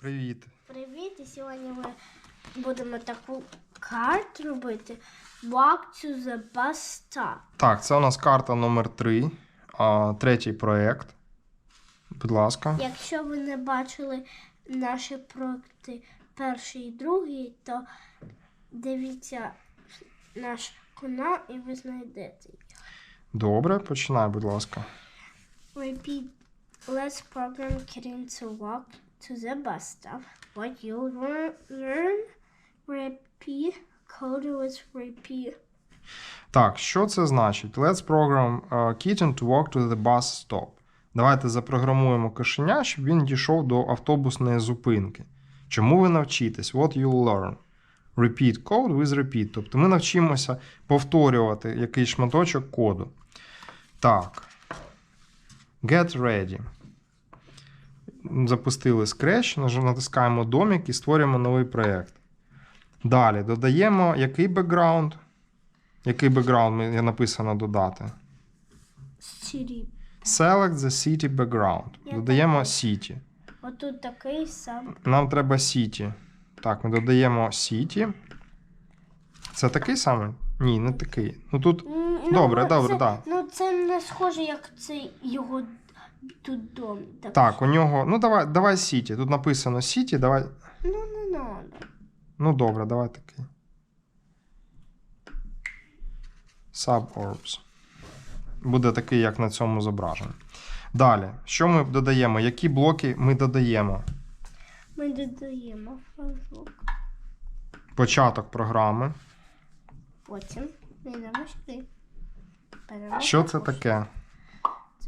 Привіт. Привіт! І сьогодні ми будемо таку карту робити Walk to the bus stop. Так, це у нас карта номер 3 а, третій проєкт. Будь ласка. Якщо ви не бачили наші проекти перший і другий, то дивіться наш канал і ви знайдете їх. Добре, починай, будь ласка. Repeat. Let's program Kirin to walk to the bus stop. What you learn, repeat. Code was repeat. Так, що це значить? Let's program uh, kitten to walk to the bus stop. Давайте запрограмуємо кошеня, щоб він дійшов до автобусної зупинки. Чому ви навчитесь? What you'll learn. Repeat code with repeat. Тобто ми навчимося повторювати якийсь шматочок коду. Так. Get ready. Запустили Scratch, натискаємо домик і створюємо новий проєкт. Далі додаємо який бекграунд. Який бекграунд є написано додати? City. Select the city background. Я Додаємо city. Отут такий сам. Нам треба city. Так, ми додаємо city. Це такий самий? Ні, не такий. Ну тут. М, Добре, ну, добре, це, да. Ну це не схоже, як це його тут дом. Так, Так, у нього. Ну, давай, давай city. Тут написано city, давай. Ну не надо. Ну, добре, давай такий. Suburbs. Буде такий, як на цьому зображенні. Далі, що ми додаємо? Які блоки ми додаємо? Ми додаємо флажок. Початок програми. Потім йдемо сюди. Беремо Що це таке?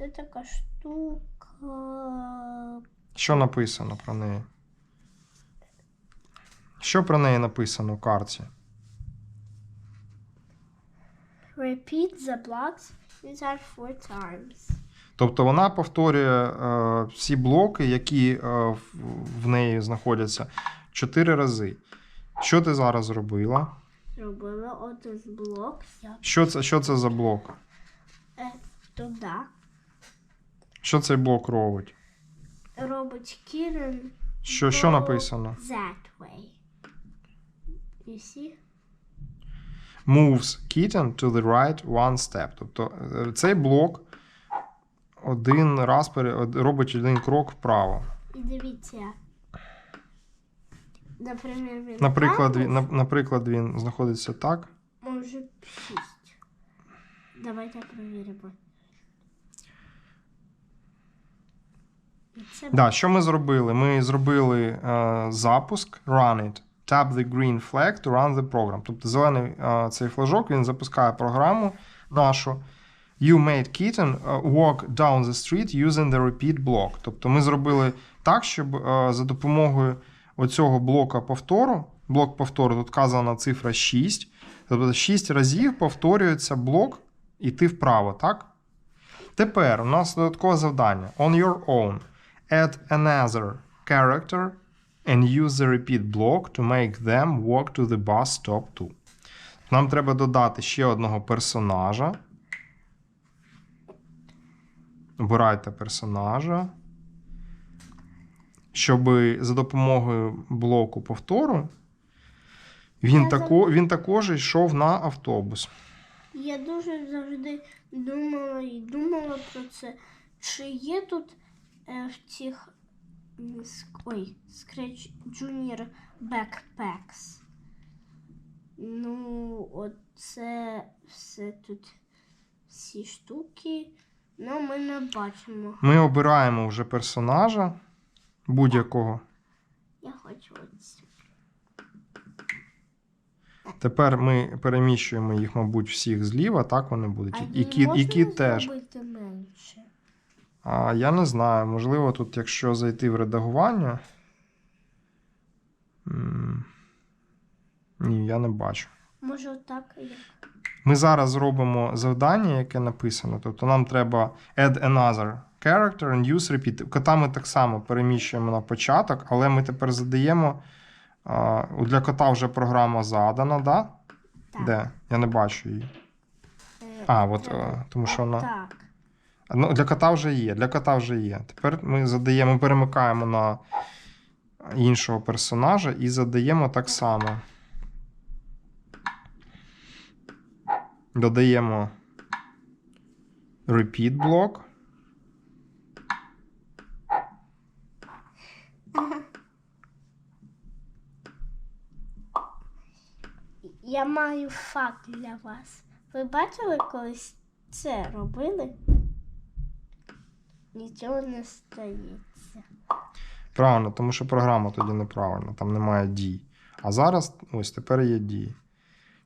Це така штука. Що написано про неї? Що про неї написано в карті? Repeat the blocks inside four times. Тобто вона повторює е, всі блоки, які е, в, в неї знаходяться, чотири рази. Що ти зараз зробила? Робила один блок. Я Що це, що це за блок? е, туди. Що цей блок робить? Робить Кірен Що, що написано? That way. You see? Moves kitten to the right one step. Тобто е, цей блок один раз пере- робить один крок вправо. І дивіться. Наприклад, він Наприклад, він, наприклад, він знаходиться так. може шість. Давайте перевіримо. Це Да, що ми зробили? Ми зробили е, запуск run it. Tap the green flag to run the program. Тобто зелений е, цей флажок він запускає програму нашу. You made kitten е, walk down the street using the repeat block. Тобто ми зробили так, щоб е, за допомогою оцього блока повтору, блок повтору, тут вказана цифра 6. Тобто 6 разів повторюється блок іти вправо, так? Тепер у нас додаткове завдання. On your own. Add another character and use the repeat block to make them walk to the bus stop too. Нам треба додати ще одного персонажа. Обирайте персонажа. Щоб за допомогою блоку повтору він, тако, він також йшов на автобус. Я дуже завжди думала і думала про це. Чи є тут цих ой, Scratch Junior Backpacks? Ну, оце все тут всі штуки. Ну, ми не бачимо. Ми обираємо вже персонажа будь-якого. Я хочу оце. Тепер ми переміщуємо їх, мабуть, всіх зліва, так вони будуть. А І, кіт, і кіт теж. зробити? А, я не знаю, можливо, тут, якщо зайти в редагування. Ні, я не бачу. Може, отак як? Ми зараз зробимо завдання, яке написано. Тобто нам треба add another character and use repeat. Кота ми так само переміщуємо на початок, але ми тепер задаємо. Для кота вже програма задана, да? Так. Де? Я не бачу її. Е, А, от, е, тому що вона. Так. Ну, для кота вже є. Для кота вже є. Тепер ми задаємо, перемикаємо на іншого персонажа і задаємо так само. Додаємо repeat блок. Я маю факт для вас. Ви бачили колись це робили? Нічого не стається. Правильно, тому що програма тоді неправильна, там немає дій. А зараз ось тепер є дії.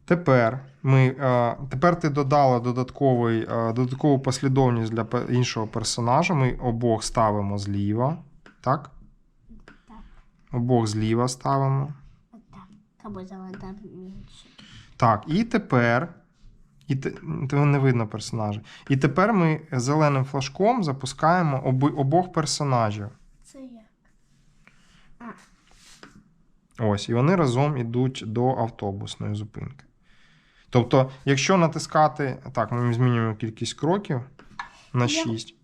Тепер ми, е, тепер ти додала додатковий, е, додаткову послідовність для іншого персонажа. Ми обох ставимо зліва. Так? Так. Обох зліва ставимо. Отак. Або завантажити інше. Так, і тепер. І того не видно персонажа. І тепер ми зеленим флажком запускаємо оби, обох персонажів. Це як? Ось, і вони разом йдуть до автобусної зупинки. Тобто, якщо натискати. Так, ми змінюємо кількість кроків на Я- 6.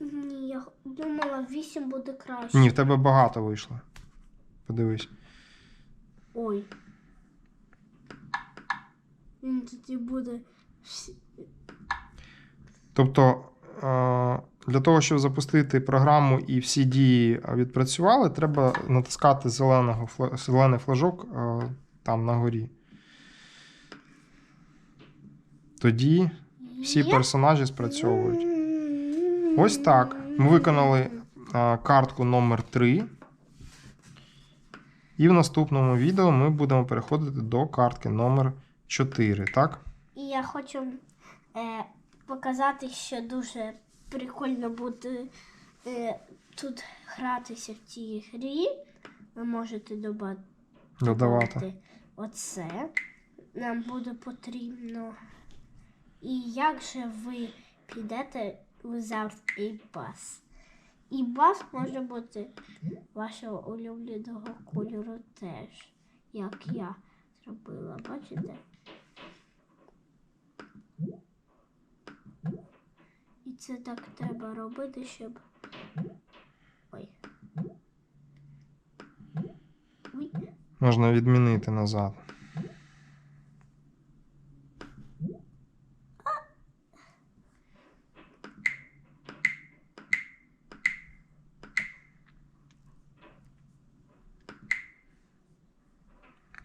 Ні, я думала, 8 буде краще. Ні, в тебе багато вийшло. Подивись. Ой. Він тоді буде Тобто, е, для того, щоб запустити програму і всі дії відпрацювали, треба натискати зеленого, зелений флажок е, там на горі. Тоді всі персонажі спрацьовують. Ось так. Ми виконали картку номер 3. І в наступному відео ми будемо переходити до картки номер 4, так? І я хочу е, показати, що дуже прикольно буде е, тут гратися в цій грі. Ви можете доба- Додавати. оце. Нам буде потрібно. І як же ви підете without a bus? І бас може бути вашого улюбленого кольору теж, як я зробила, бачите? І це так треба робити, щоб. Ой. Ой. Можна відмінити назад.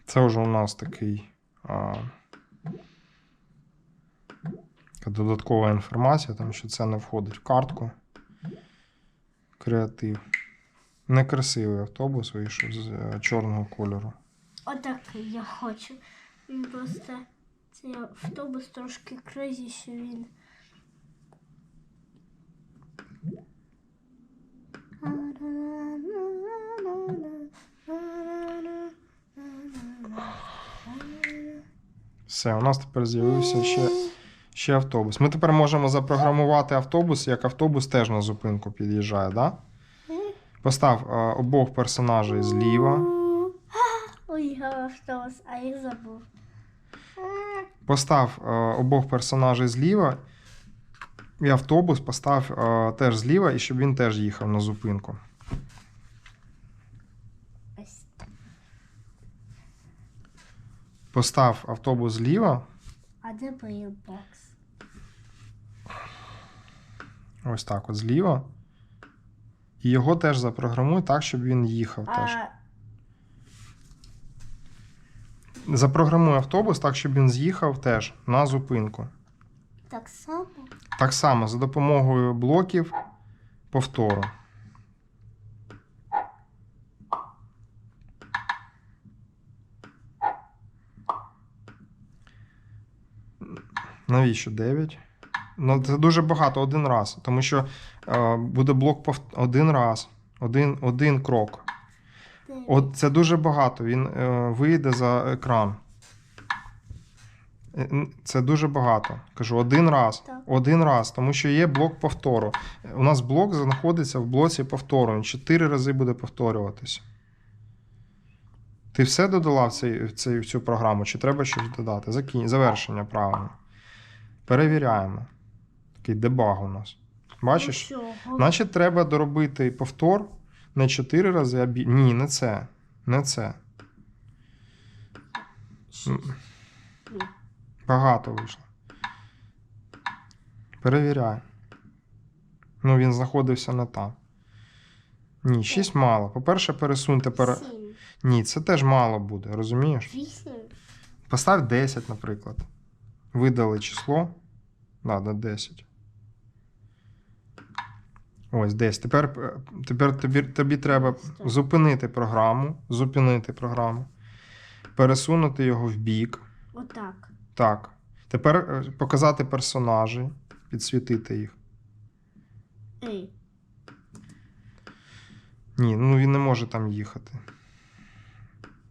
Це вже у нас такий а, така додаткова інформація, тому що це не входить в картку. Креатив. Некрасивий автобус вийшов з е, чорного кольору. Отакий я хочу. Він просто цей автобус трошки кризі, що він. Все, у нас тепер з'явився ще, ще автобус. Ми тепер можемо запрограмувати автобус, як автобус теж на зупинку під'їжджає, да? Постав е, обох персонажей зліва. Ой, я автобус, а я забув. Постав е, обох персонажей зліва. І автобус постав е, теж зліва, і щоб він теж їхав на зупинку. Ось так. Постав автобус зліва. А де бокс? Ось так, от зліва. І його теж запрограмуй так, щоб він їхав теж. Запрограмуй автобус так, щоб він з'їхав теж на зупинку. так само? Так само за допомогою блоків повтору. Навіщо 9? Ну, це дуже багато один раз, тому що е, буде блок пов... один раз, один, один крок. От це дуже багато. Він е, вийде за екран. Е, Це дуже багато. Кажу, один раз. Так. Один раз, тому що є блок повтору. У нас блок знаходиться в блоці повтору. Він чотири рази буде повторюватися. Ти все додала в, цей, в, цей, в цю програму, чи треба щось додати? Закінь... Завершення правильно. Перевіряємо. Такий дебаг у нас. Бачиш? Ну. Значить, треба доробити повтор Не 4 рази, а бі... Ні, не це. Не це. Багато вийшло. Перевіряй. Ну, він знаходився не там. Ні, 6 мало. По-перше, пересуньте пер... Сім. Ні, це теж мало буде, розумієш? Вісім. Постав 10, наприклад. Видали число. Да, да, 10. Ось 10. Тепер, е, тепер тобі, тобі треба зупинити програму. Зупинити програму. Пересунути його в бік. Отак. Так. Тепер е, показати персонажі, підсвітити їх. Ей. Ні, ну він не може там їхати.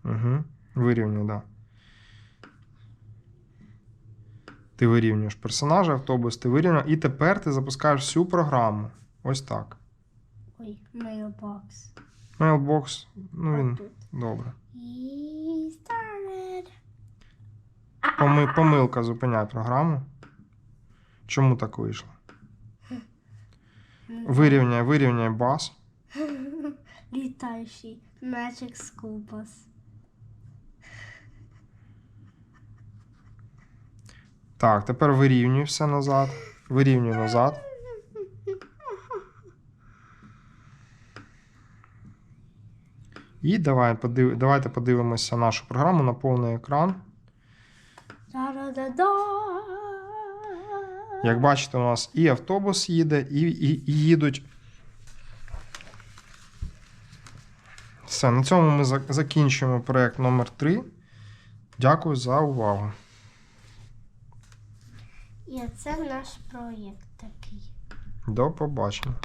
Угу. Вирівнюй, так. Да. Ти вирівнюєш персонажа, автобус, ти вирівняв, і тепер ти запускаєш всю програму. Ось так. Ой, mailbox. Mailbox, ну він Отут. добре. І started. Помилка, зупиняй програму. Чому так вийшло? Вирівняй, вирівняй бас. Літаючий Magic School Bus. Так, тепер вирівнюй все назад. Вирівнюй назад. І давай, подив... давайте подивимося нашу програму на повний екран. Як бачите, у нас і автобус їде, і, і, і їдуть. Все, на цьому ми закінчуємо проєкт номер 3. Дякую за увагу. І це наш проєкт такий. До побачення.